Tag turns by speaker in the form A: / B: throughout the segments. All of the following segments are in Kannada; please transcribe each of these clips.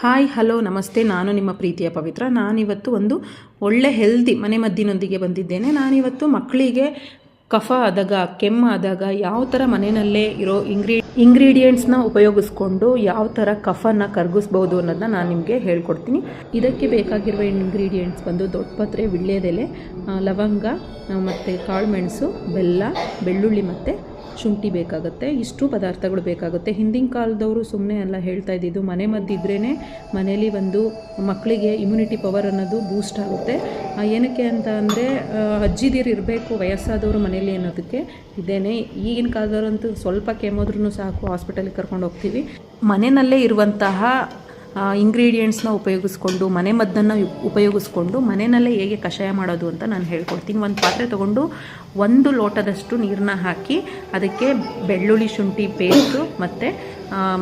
A: ಹಾಯ್ ಹಲೋ ನಮಸ್ತೆ. ನಾನು ನಿಮ್ಮ ಪ್ರೀತಿಯ ಪವಿತ್ರ. ನಾನಿವತ್ತು ಒಂದು ಒಳ್ಳೆ ಹೆಲ್ದಿ ಮನೆ ಮದ್ದಿನೊಂದಿಗೆ ಬಂದಿದ್ದೇನೆ. ನಾನಿವತ್ತು ಮಕ್ಕಳಿಗೆ ಕಫ ಆದಾಗ ಕೆಮ್ಮ ಆದಾಗ ಯಾವ ಥರ ಮನೆಯಲ್ಲೇ ಇರೋ ಇಂಗ್ರೀ ಇಂಗ್ರೀಡಿಯೆಂಟ್ಸ್ನ ಉಪಯೋಗಿಸ್ಕೊಂಡು ಯಾವ ಥರ ಕಫನ ಕರಗಿಸ್ಬೋದು ಅನ್ನೋದನ್ನ ನಾನು ನಿಮಗೆ ಹೇಳ್ಕೊಡ್ತೀನಿ. ಇದಕ್ಕೆ ಬೇಕಾಗಿರುವ ಇಂಗ್ರೀಡಿಯೆಂಟ್ಸ್ ಬಂದು ದೊಡ್ಡಪತ್ರೆ ವಿಳ್ಯದೆಲೆ ಆ, ಲವಂಗ ಮತ್ತು ಕಾಳುಮೆಣಸು ಬೆಲ್ಲ ಬೆಳ್ಳುಳ್ಳಿ ಮತ್ತು ಶುಂಠಿ ಬೇಕಾಗುತ್ತೆ, ಇಷ್ಟು ಪದಾರ್ಥಗಳು ಬೇಕಾಗುತ್ತೆ. ಹಿಂದಿನ ಕಾಲದವರು ಸುಮ್ಮನೆ ಎಲ್ಲ ಹೇಳ್ತಾ ಇದ್ದಿದ್ದು, ಮನೆ ಮದ್ದಿದ್ರೇ ಮನೇಲಿ ಒಂದು ಮಕ್ಕಳಿಗೆ ಇಮ್ಯುನಿಟಿ ಪವರ್ ಅನ್ನೋದು ಬೂಸ್ಟ್ ಆಗುತ್ತೆ. ಏನಕ್ಕೆ ಅಂತ ಅಂದರೆ ಅಜ್ಜಿದಿರು ಇರಬೇಕು, ವಯಸ್ಸಾದವರು ಮನೇಲಿ ಅನ್ನೋದಕ್ಕೆ ಇದೇನೆ. ಈಗಿನ ಕಾಲದವರಂತೂ ಸ್ವಲ್ಪ ಕೆಮ್ಮೋದ್ರೂ ಸಾಕು ಹಾಸ್ಪಿಟಲಿಗೆ ಕರ್ಕೊಂಡು ಹೋಗ್ತೀವಿ. ಮನೆಯಲ್ಲೇ ಇರುವಂತಹ ಇಂಗ್ರೀಡಿಯೆಂಟ್ಸ್ನ ಉಪಯೋಗಿಸ್ಕೊಂಡು, ಮನೆ ಮದ್ದನ್ನು ಉಪಯೋಗಿಸ್ಕೊಂಡು ಮನೆಯಲ್ಲೇ ಹೇಗೆ ಕಷಾಯ ಮಾಡೋದು ಅಂತ ನಾನು ಹೇಳ್ಕೊಡ್ತೀನಿ. ಒಂದು ಪಾತ್ರೆ ತೊಗೊಂಡು ಒಂದು ಲೋಟದಷ್ಟು ನೀರನ್ನ ಹಾಕಿ, ಅದಕ್ಕೆ ಬೆಳ್ಳುಳ್ಳಿ ಶುಂಠಿ ಪೇಸ್ಟು ಮತ್ತು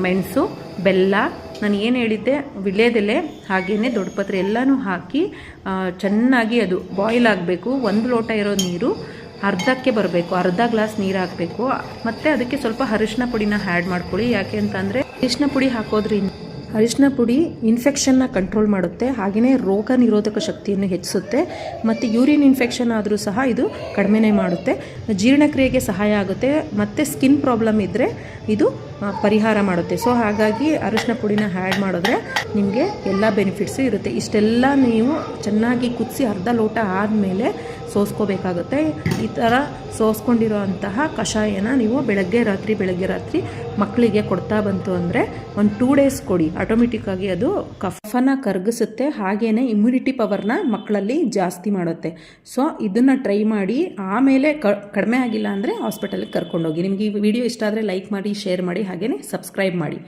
A: ಮೆಣಸು, ಬೆಲ್ಲ, ನಾನು ಏನು ಹೇಳಿದ್ದೆ, ವಿಳ್ಯದೆಲೆ ಹಾಗೆಯೇ ದೊಡ್ಡಪತ್ರೆ ಎಲ್ಲನೂ ಹಾಕಿ ಚೆನ್ನಾಗಿ ಅದು ಬಾಯ್ಲ್ ಆಗಬೇಕು. ಒಂದು ಲೋಟ ಇರೋ ನೀರು ಅರ್ಧಕ್ಕೆ ಬರಬೇಕು. ಅರ್ಧ ಗ್ಲಾಸ್ ನೀರು ಹಾಕಬೇಕು. ಮತ್ತು ಅದಕ್ಕೆ ಸ್ವಲ್ಪ ಅರಿಶಿನ ಪುಡಿನ ಆ್ಯಡ್ ಮಾಡ್ಕೊಳ್ಳಿ. ಯಾಕೆ ಅಂತಂದರೆ ಅರಿಶಿನ ಪುಡಿ ಹಾಕೋದ್ರಿಂದ ಅರಿಶಿನ ಪುಡಿ ಇನ್ಫೆಕ್ಷನ್ನ ಕಂಟ್ರೋಲ್ ಮಾಡುತ್ತೆ. ಹಾಗೆಯೇ ರೋಗ ನಿರೋಧಕ ಶಕ್ತಿಯನ್ನು ಹೆಚ್ಚಿಸುತ್ತೆ. ಮತ್ತು ಯೂರಿನ್ ಇನ್ಫೆಕ್ಷನ್ ಆದರೂ ಸಹ ಇದು ಕಡಿಮೆನೇ ಮಾಡುತ್ತೆ. ಜೀರ್ಣಕ್ರಿಯೆಗೆ ಸಹಾಯ ಆಗುತ್ತೆ. ಮತ್ತು ಸ್ಕಿನ್ ಪ್ರಾಬ್ಲಮ್ ಇದ್ದರೆ ಇದು ಪರಿಹಾರ ಮಾಡುತ್ತೆ. ಸೊ ಹಾಗಾಗಿ ಅರಿಶಿನ ಪುಡಿನ ಆ್ಯಡ್ ಮಾಡಿದ್ರೆ ನಿಮಗೆ ಎಲ್ಲ ಬೆನಿಫಿಟ್ಸು ಇರುತ್ತೆ. ಇಷ್ಟೆಲ್ಲ ನೀವು ಚೆನ್ನಾಗಿ ಕುದಿಸಿ ಅರ್ಧ ಲೋಟ ಆದಮೇಲೆ ಸೋಸ್ಕೋಬೇಕಾಗುತ್ತೆ. ಈ ಥರ ಸೋಸ್ಕೊಂಡಿರೋ ಅಂತಹ ಕಷಾಯನ ನೀವು ಬೆಳಗ್ಗೆ ರಾತ್ರಿ ಬೆಳಗ್ಗೆ ರಾತ್ರಿ ಮಕ್ಕಳಿಗೆ ಕೊಡ್ತಾ ಬಂತು ಅಂದರೆ ಒಂದು ಟೂ ಡೇಸ್ ಕೊಡಿ. ಆಟೋಮೆಟಿಕ್ಕಾಗಿ ಅದು ಕಫನ ಕರಗಿಸುತ್ತೆ. ಹಾಗೇ ಇಮ್ಯುನಿಟಿ ಪವರ್ನ ಮಕ್ಕಳಲ್ಲಿ ಜಾಸ್ತಿ ಮಾಡುತ್ತೆ. ಸೊ ಇದನ್ನು ಟ್ರೈ ಮಾಡಿ ಆಮೇಲೆ ಕಡಿಮೆ ಆಗಿಲ್ಲ ಅಂದರೆ ಹಾಸ್ಪಿಟಲ್ಗೆ ಕರ್ಕೊಂಡೋಗಿ. ನಿಮಗೆ ಈ ವಿಡಿಯೋ ಇಷ್ಟ ಆದರೆ ಲೈಕ್ ಮಾಡಿ ಶೇರ್ ಮಾಡಿ ಹಾಗೆಯೇ ಸಬ್ಸ್ಕ್ರೈಬ್ ಮಾಡಿ.